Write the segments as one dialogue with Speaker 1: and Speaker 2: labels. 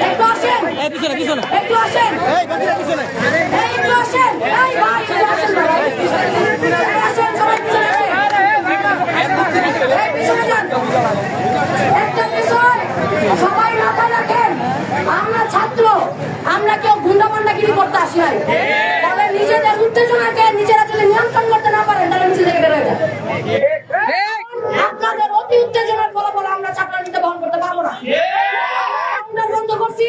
Speaker 1: একটু আসেন। একটু আসেন।
Speaker 2: এই গদিটা পিছনে
Speaker 1: এই একটু আসেন এই ভাই একটু আসেন না ভাই। এই আসেন সবাই পিছনে আসেন এই পিছনে যান একটা বিষয় সবাই মাথায় রাখেন আমরা ছাত্র আমরা কেউ গুন্ডা পান্ডাগিরি করতে আসি নাই। তবে নিজেদের উত্তেজনাকে নিজেরা যদি নিয়ন্ত্রণ করতে না পারেন, তাহলে মিছিল থেকে যায় আপনাদের অতি উত্তেজনার ফলাফল আমরা ছাত্রলীগকে বহন করতে পারব না। আমরা বন্ধ করছি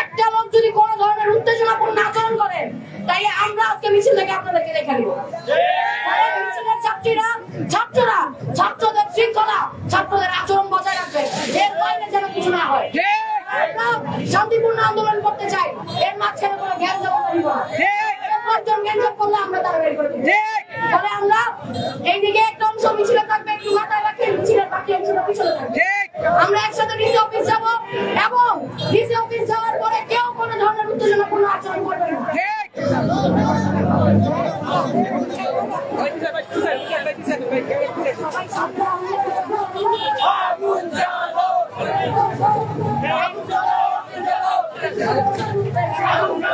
Speaker 1: একটা যদি কোন ধরনের আচরণ করে, তাই আমরা আজকে মিছিল থেকে আপনাদেরকে রেখে দিব শান্তিপূর্ণ আন্দোলন করতে চাই, এর মাঝখানে কোনো জ্ঞান জমা করিব না করলে আমরা তারা বের করে তাহলে আমরা এইদিকে একটা অংশ মিছিলে থাকবে, একটু মাথায় রাখেন মিছিলের বাকি অংশটা পিছনে থাকবে। আমরা একসাথে ডিসি অফিস যাব এবং ডিসি অফিস যাওয়ার পরে কেউ কোনো ধরনের উত্তেজনাপূর্ণ আচরণ করবে না। সবাই Oh, no.